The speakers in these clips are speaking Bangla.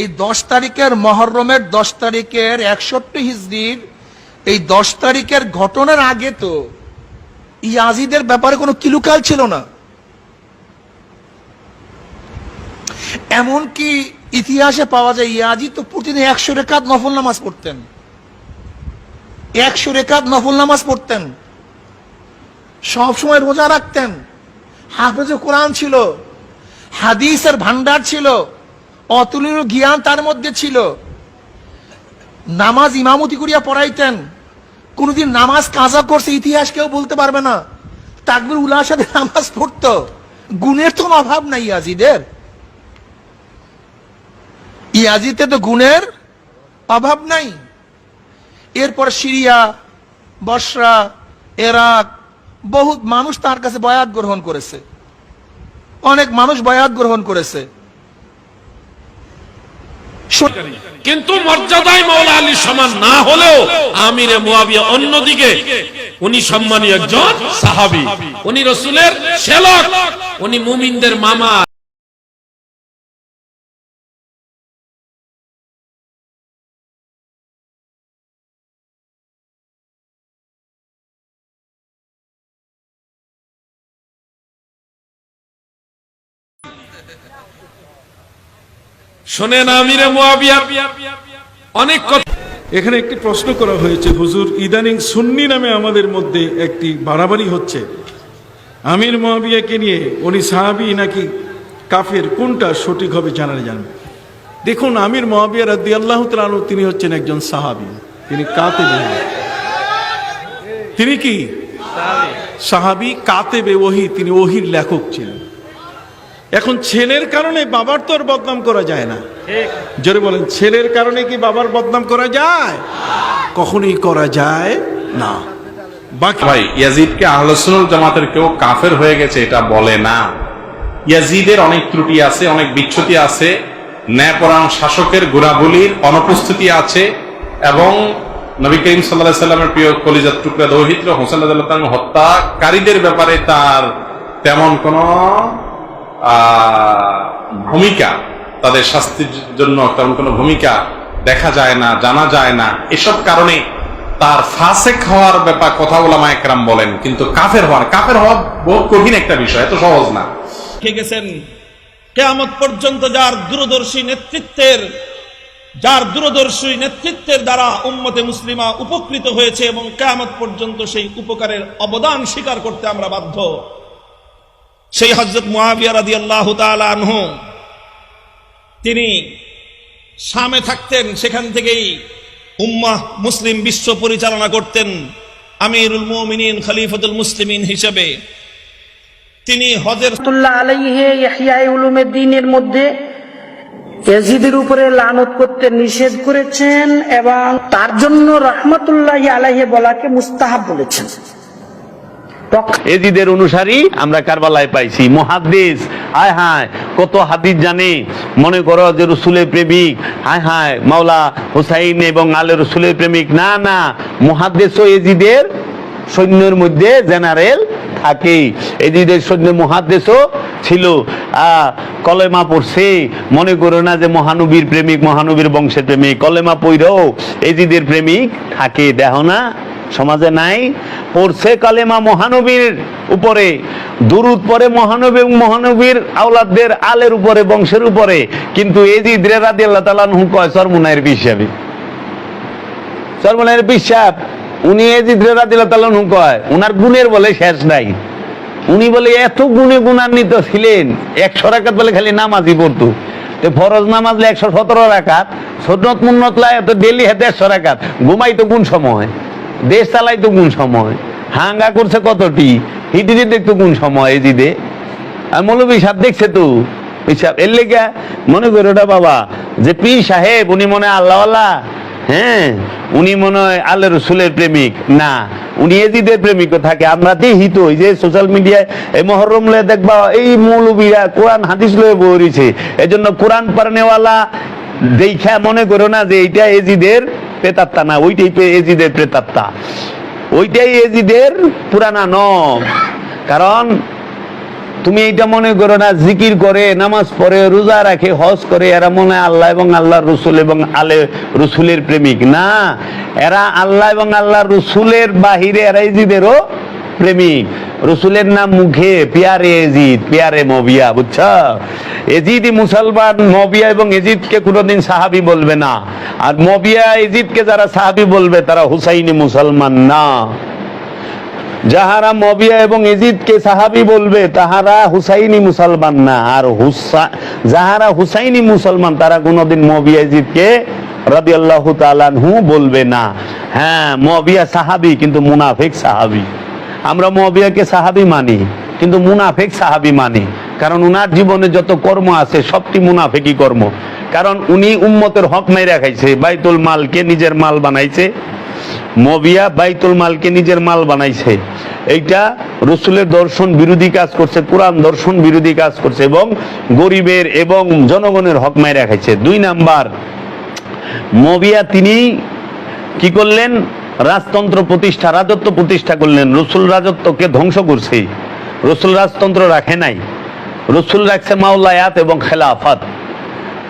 এই দশ তারিখের মহরমের দশ তারিখের একষট্টি হিজড়ির এই দশ তারিখের ঘটনার আগে তো ইয়াজিদের ব্যাপারে কোনো কিলুকাল ছিল না। এমনকি ইতিহাসে পাওয়া যায় ইয়াজি তো প্রতিদিন একশো রেখাত নফল নামাজ পড়তেন। একশো রেখাত নফল নামাজ পড়তেন। সব সময় রোজা রাখতেন। হাফেজে কোরআন ছিল। হাদিসের ভান্ডার ছিল। অতুলনীয় জ্ঞান তার মধ্যে ছিল। নামাজ ইমামতি করিয়া পড়াইতেন। কোনদিন নামাজ কাজা করছে, ইতিহাস কেউ বলতে পারবে না। তাকবির উল্লার সাথে নামাজ পড়তো। গুণের তো অভাব নাই ইয়াজিদের। ইয়াজিতে তো গুণের অভাব নাই। এরপর সিরিয়া, বসরা, এরাক, বহুত মানুষ তার কাছে বয়াত গ্রহণ করেছে। অনেক মানুষ বয়াত গ্রহণ করেছে। কিন্তু মর্যাদায় মৌলা আলী সমান না হলেও আমিরে মুয়াবিয়া অন্যদিকে, উনি সম্মানীয় একজন সাহাবী। উনি রসুলের সেলক উনি মুমিনদের মামা। শোনেন আমিরে অনেক কথা এখানে একটি প্রশ্ন করা হয়েছে, হুজুর, ইদানিং সুন্নি নামে আমাদের মধ্যে একটি বাড়াবাড়ি হচ্ছে। আমির মহাবিয়াকে নিয়ে উনি সাহাবি নাকি কাফের, কোনটা সঠিক হবে জানার জানবে। দেখুন, আমির মহাবিয়া রাদি আল্লাহ তালু তিনি হচ্ছেন একজন সাহাবি। তিনি কাতে তিনি কি? সাহাবি, কাতেবে, ওহি। তিনি ওহির লেখক ছিলেন। এখন ছেলের কারণে বাবার তো আর বদনাম করা যায় না। জোরে বলেন ছেলের কারণে কি বাবার বদনাম করা যায়? কখনোই করা যায় না। বাকি ভাই ইয়াজিদকে আহলসুল জামাতের কেউ কাফের হয়ে গেছে এটা বলে না। ইয়াজিদের অনেক ত্রুটি আছে অনেক বিচ্ছুতি আছে ন্যায়পরায়ণ শাসকের গুণাবলীর অনুপস্থিতি আছে এবং নবী করিম সাল্লাহ সাল্লামের প্রিয় কলিজার টুকরা দৌহিত্র হোসেন রাদিয়াল্লাহু হত্যাকারীদের ব্যাপারে তার তেমন কোন ভূমিকা, তাদের শাস্তির জন্য তেমন কোনো ভূমিকা দেখা যায় না, জানা যায় না। এসব কারণে তার ফাসেক হওয়ার ব্যাপার কথা ওলামা একরাম বলেন, কিন্তু কাফের হওয়ার, কাফের হওয়া বহু কঠিন একটা বিষয়, এত সহজ না। রেখে গেছেন? কেয়ামত পর্যন্ত যার দূরদর্শী নেতৃত্বের, যার দূরদর্শী নেতৃত্বের দ্বারা উম্মতে মুসলিমা উপকৃত হয়েছে এবং কেয়ামত পর্যন্ত সেই উপকারের অবদান স্বীকার করতে আমরা বাধ্য। সেই হজরত মুআবিয়া রাদিয়াল্লাহু তাআলা আনহু, তিনি শামে থাকতেন, সেখান থেকেই উম্মাহ মুসলিম বিশ্ব পরিচালনা করতেন আমিরুল মুমিনিন খলিফাতুল মুসলিমিন হিসেবে। তিনি হজের উলুমেদ্দিনের মধ্যে উপরে লানত করতে নিষেধ করেছেন এবং তার জন্য রহমতুল্লাহ আলাইহে বলাকে মুস্তাহাব বলেছেন। এজিদের অনুসারী আমরা কারবালায় পাইছি। হায় হায়, কত হাদিস জানে। মনে করো যে রসুলের প্রেমিক, হায় হায়, মাওলা হুসাইন এবং আলে রসুলের প্রেমিক। না না ও এজিদের সৈন্যের মধ্যে জেনারেল থাকে এজিদের সৈন্য মহাদ্দেশও ছিল। কলেমা পড়ছে। মনে করো না যে মহানবীর প্রেমিক, মহানবীর বংশের প্রেমিক। কলেমা পইরও এজিদের প্রেমিক থাকে। দেখো না সমাজে নাই, পড়ছে কালেমা মহানবীর উপরে, দুরুদ পরে মহানবী এবং মহানবীর আওলাদদের আলের উপরে, বংশের উপরে। কিন্তু এই এজিদ রেরাদি আল্লাহ তালানহু কয় সরমুনায়ের বিশ্বাবি সরমুনায়ের বিশ্বাব উনি এই এজিদ রেরাদি আল্লাহ তালানহু কয়, উনার গুণের বলে শেষ নাই। উনি বলে, এত গুণে গুণান্বিত ছিলেন, একশো রাকাত বলে খালি নামাজই পড়তো। ফরজ নামাজ একশো সতেরো রাকাত, সন্নত মুন্নত লাই তো ডেলি হাতে একশো রাকাত। ঘুমাই তো কোন সময়? দেশ চালাই তো কোন সময়? হাঙ্গা করছে কতটি? হিটিতে দেখতো কোন সময় এজিদে আর মৌলবী সাহেব দেখছে তো? হিসাব এর লেগা মনে করো ওটা বাবা, যে পীর সাহেব, উনি মনে আল্লাহ আল্লাহ হ্যাঁ উনি মনে হয় আল্লাহ রসুলের প্রেমিক। না, উনি এজিদের প্রেমিকও থাকে। আমরা দেখি তো এই যে সোশ্যাল মিডিয়ায় এই মহরম লয়ে দেখবা, এই মৌলবীরা কোরআন, হাদিস লয়ে বইছে এই জন্য কোরআন পারনেওয়ালা দেখা মনে করো না যে এইটা এজিদের প্রেতাত্মা না, ওইটাই এজিদের প্রেতাত্মা। ওইটাই এজিদের পুরানা নম কারণ তুমি এইটা মনে করো না, জিকির করে, নামাজ পড়ে, রোজা রাখে, হজ করে, এরা মনে হয় আল্লাহ এবং আল্লাহ রসুল এবং আলে রসুলের প্রেমিক। না, এরা আল্লাহ এবং আল্লাহ রসুলের বাহিরে, এরা ইজিদেরও প্রেমিক রসুলের নাম মুখে পিয়ারে এজিদ, পিয়ারে মবিয়া, বুঝছ? এজিদই মুসলমান, মবিয়া এবং এজিদকে কোনোদিন সাহাবি বলবে না। আর মবিয়া, এজিদকে যারা সাহাবি বলবে, তারা হুসাইনি মুসলমান না। যাহারা মবিয়া এবং ইজিদকে সাহাবি বলবে, তাহারা হুসাইনি মুসলমান না। আর হুসা, যাহারা হুসাইনি মুসলমান, তারা কোনোদিন মবিয়া ইজিদকে রাদিয়াল্লাহু তাআলাহু বলবে না। হ্যাঁ মবিয়া সাহাবি, কিন্তু মুনাফিক সাহাবি। আমরা মবিয়াকে সাহাবি মানি, কিন্তু মুনাফেক সাহাবি মানি। কারণ উনার জীবনে যত কর্ম আছে, সবটি মুনাফিকি কর্ম। কারণ উনি উম্মতের হক মেরে খাইছে, বাইতুল মালকে নিজের মাল বানাইছে। মবিয়া বাইতুল মালকে নিজের মাল বানাইছে। এইটা রসুলের দর্শন বিরোধী কাজ করছে, কোরআন দর্শন বিরোধী কাজ করছে এবং গরিবের এবং জনগণের হক মাইরা খাইছে। দুই নাম্বার মবিয়া তিনি কি করলেন? রাজতন্ত্র প্রতিষ্ঠা, রাজত্ব প্রতিষ্ঠা করলেন, রসুল রাজত্বকে ধ্বংস করছে। রসুল রাজতন্ত্র রাখে নাই। রসুল রাখছে মাওলায়াত এবং খেলাফত।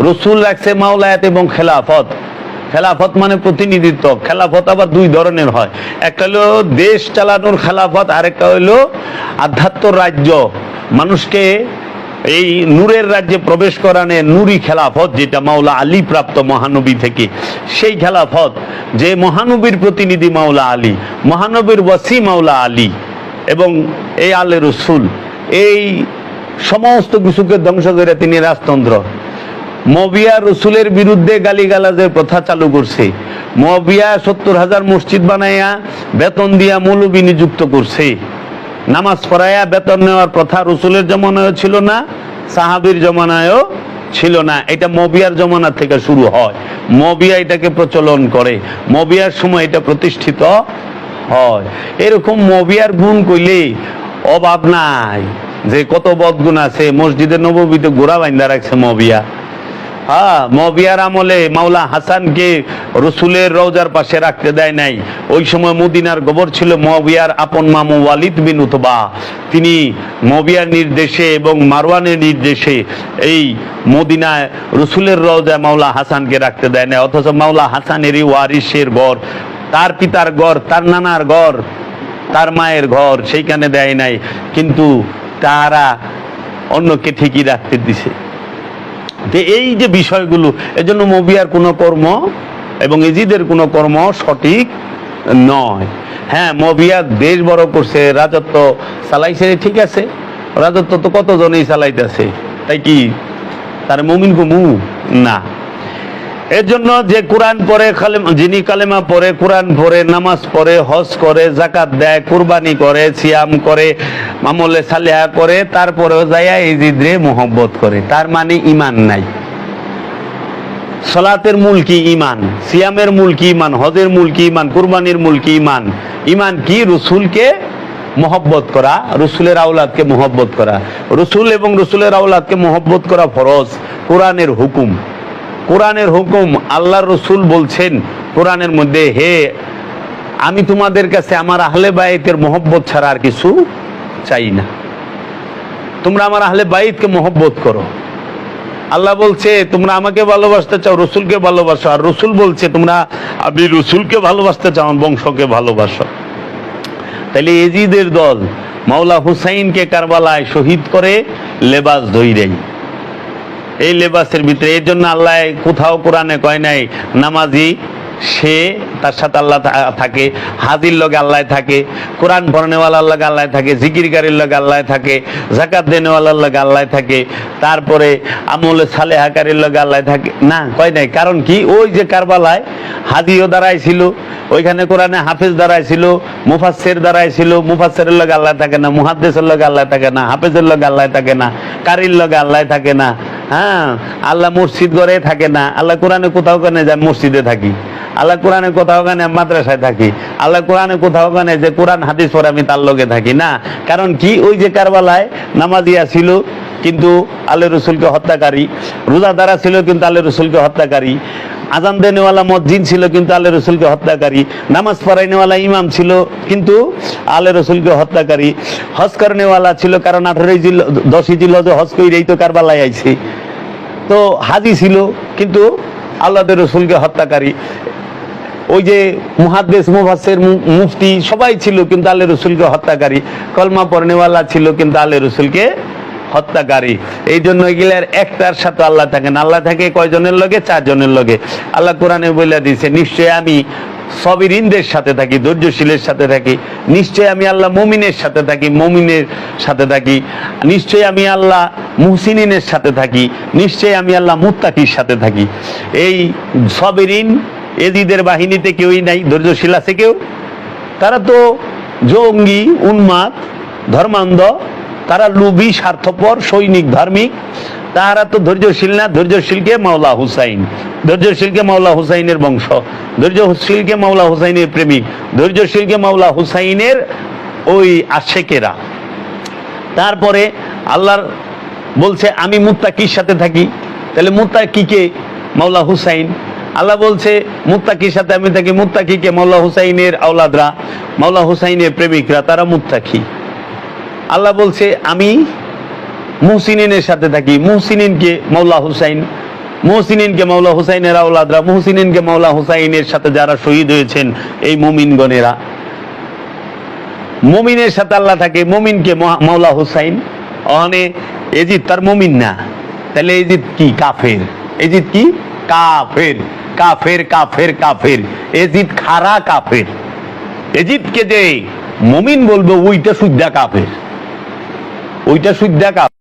রসুল রাখছে মাওলায়াত এবং খেলাফত। খেলাফত মানে প্রতিনিধিত্ব। খেলাফত আবার দুই ধরনের হয়। একটা হলো দেশ চালানোর খেলাফত, আরেকটা হলো আধ্যাত্ম রাজ্য। মানুষকে এই নূরের রাজ্যে প্রবেশ করানে নুরি খেলাফত, যেটা মাওলা আলী প্রাপ্ত মহানবী থেকে, সেই খেলাফত যে মহানবীর প্রতিনিধি মাওলা আলী, মহানবীর ওয়াসি মাওলা আলী এবং এই আলে রসুল, এই সমস্ত কিছুকে ধ্বংস করে তিনি রাজতন্ত্র। মবিয়া রসুলের বিরুদ্ধে গালিগালাজের প্রথা চালু করছে। মবিয়া সত্তর হাজার মসজিদ বানাইয়া বেতন দিয়া মৌলবী নিযুক্ত করছে। নামাজ পড়াইয়া বেতন নেওয়ার প্রথা রসুলের জমানায়ও ছিল না, সাহাবির জমানায়ও ছিল না। এটা মবিয়ার জমানা থেকে শুরু হয়। মবিয়া এটাকে প্রচলন করে। মবিয়ার সময় এটা প্রতিষ্ঠিত হয়। এরকম মবিয়ার গুণ কইলে অভাব নাই যে কত বদগুণ আছে। মসজিদে নবীতে গোড়া বাইন্দা রাখছে মবিয়া। হ্যাঁ মবিয়ার আমলে মাওলা হাসানকে রসুলের রওজার পাশে রাখতে দেয় নাই। ওই সময় মদিনার গোবর ছিল মবিয়ার আপন মামু ওয়ালিদ বিন উতবা। তিনি মবিয়ার নির্দেশে এবং মারওয়ানের নির্দেশে এই মদিনায় রসুলের রওজায় মাওলা হাসানকে রাখতে দেয় নাই। অথচ মাওলা হাসানেরই ওয়ারিসের ঘর, তার পিতার ঘর, তার নানার ঘর, তার মায়ের ঘর সেইখানে দেয় নাই। কিন্তু তারা অন্যকে ঠিকই রাখতে দিছে। যে এই যে বিষয়গুলো, এজন্য মবিয়ার কোনো কর্ম এবং এজিদের কোনো কর্ম সঠিক নয়। হ্যাঁ মবিয়া দেশ বড় করছে, রাজত্ব চালাইছে, ঠিক আছে। রাজত্ব তো কতজনেই চালাইতেছে? তাই কি? তার মমিন কুমু না। এর জন্য যে কোরআন পড়ে যিনি কালেমা পড়ে, কোরআন পড়ে, নামাজ পড়ে, হজ করে জাকাত দেয়, কুরবানি করে, সিয়াম করে মামলে সালেহা করে, তারপরেও যাইয়া এই জিদ্রে মোহব্বত করে। তার মানে ইমান নাই। সলাতের মূল কি ইমান সিয়ামের মূল কি ইমান হজের মূল কি ইমান কুরবানির মূল কি ইমান ইমান কি? রসুলকে মহব্বত করা, রসুলের আওলাদকে মহব্বত করা। রসুল এবং রসুলের আওলাদকে মহব্বত করা ফরজ। কোরআনের হুকুম। কোরআনের হুকুম আল্লাহ রসুল বলছেন কোরআনের মধ্যে, হে, আমি তোমাদের কাছে আমার আহলে বাইতের মহব্বত ছাড়া আর কিছু চাই না। তোমরা আমার আহলে বাইতকে মহব্বত করো। আল্লাহ বলছে, তোমরা আমাকে ভালোবাসতে চাও, রসুলকে ভালোবাসো। আর রসুল বলছে, তোমরা আমি রসুলকে ভালোবাসতে চাও বংশকে ভালোবাসো। তাহলে এজিদের দল মাওলা হুসাইনকে কারবালায় শহীদ করে লেবাস ধৈরাই এই লেবাসের ভিতরে এর জন্য আল্লাহ কোথাও কোরআনে কয় নাই নামাজি সে তার সাথে আল্লাহ থাকে হাজির লোক আল্লাহ থাকে, কোরআন পড়নেওয়ালার লগে আল্লাহ থাকে, জিকিরকারীর লোক আল্লাহ থাকে জাকাত দেনেওয়ালার লগে আল্লাহ থাকে, তারপরে আমলে সালেহাকারীর লগে আল্লাহ থাকে। না, কয় নাই, কারণ কি? ওই যে কারবালায় হাদিও দাঁড়াইছিল, ওইখানে কোরআনে হাফেজ দাঁড়াইছিল মুফাসের দাঁড়াইছিল মুফাসের লোক আল্লাহ থাকে না, মুহাদ্দেসের লোক আল্লাহ থাকে না, হাফেজের লোক আল্লাহ থাকে না, কারির লোক আল্লাহ থাকে না হ্যাঁ আল্লাহ মসজিদ ঘরে থাকে না, আল্লাহ কোরআনে কোথাও কানে যায় মসজিদে থাকি। আল্লাহ কোরআনে কোথাও কানে মাদ্রাসায় থাকি, আল্লাহ কোরআনে কোথাও কানে যে কোরআন, হাদিস পড়ে আমি তার লগে থাকি। না, কারণ কি? ওই যে কারবালায় নামাজিয়া ছিল কিন্তু আল্লাহ রসুলকে হত্যাকারী, রোজাদারা ছিল কিন্তু আল্লাহ রসুলকে হত্যাকারী, আজান দেনেওয়ালা মসজিদ ছিল, কিন্তু আল্লাহ রসুলকে হত্যাকারী, নামাজ পড়াইনেওয়ালা ইমাম ছিল, কিন্তু আল্লাহ রসুলকে হত্যাকারী, হজ করনেওয়ালা ছিল, কারণ আঠারোই জিল, দশই জিল হজ কইরেই তো কারবালায় আইছে। তো হাজি ছিল, কিন্তু আল্লাহ রসুলকে হত্যাকারী। ওই যে মুহাদ্দেস মুফাসের মুফতি সবাই ছিল কিন্তু আল্লাহ রসুলকে হত্যাকারী। কলমা পড়নেওয়ালা ছিল কিন্তু আল্লাহ রসুলকে হত্যাকারী। এই জন্য এগুলার একটার সাথে আল্লাহ থাকেন। আল্লাহ থাকে কয়জনের লগে? চারজনের লগে। আল্লাহ কোরআনে বলে দিয়েছে নিশ্চয় আমি সবিরিনদের সাথে থাকি, ধৈর্যশীলের সাথে থাকি। নিশ্চয় আমি আল্লাহ মমিনের সাথে থাকি, মমিনের সাথে থাকি। নিশ্চয় আমি আল্লাহ মুহসিনিনের সাথে থাকি। নিশ্চয় আমি আল্লাহ মুত্তাকির সাথে থাকি। এই সবিরিন এজিদের বাহিনীতে কেউই নাই, ধৈর্যশীল আছে কেউ? তারা তো জঙ্গি, উন্মাদ, ধর্মান্ধ, তারা লুবি স্বার্থপর, সৈনিক, ধার্মিক, তাহারা তো ধৈর্যশীল না, ধৈর্যশীলকে মাওলা হুসাইন। ধৈর্যশীলকে মাওলা হুসাইনের বংশ, ধৈর্যশীলকে মাওলা হুসাইনের প্রেমিক, ধৈর্যশীলকে মাওলা হুসাইনের ওই আশেকেরা। তারপরে আল্লাহর বলছে, আমি মুত্তাকির সাথে থাকি। তাহলে মুত্তাকিকে মাওলা হুসাইন। আল্লাহ বলছে, মুত্তাকির সাথে আমি থাকি মুত্তাকিকে মাওলা হুসাইনের আওলাদরা মাওলা হুসাইনের প্রেমিকরা, তারা মুত্তাকি। আল্লাহ বলছে, আমি মুহসিনের সাথে থাকি। মুহসিনকে মাওলা হুসাইন। মুহসিনকে মাওলা হুসাইনের আওলাদরা। মুহসিনকে মাওলা হুসাইনের সাথে যারা শহীদ হয়েছেন, এই মুমিনগণেরা। মমিনের সাথে আল্লাহ থাকে। মমিনকে মাওলা হুসাইন। অনে এজিদ তার মমিন না। তাহলে এজিদ কি? কাফের। এজিদ কি? কাফের কাফের কাফের কাফের। এজিদ খারা কাফের। এজিদকে যে মমিন বলব, ওইটা সুদ্ধা কাফের। ওইটা সুদ্ধা কাফের।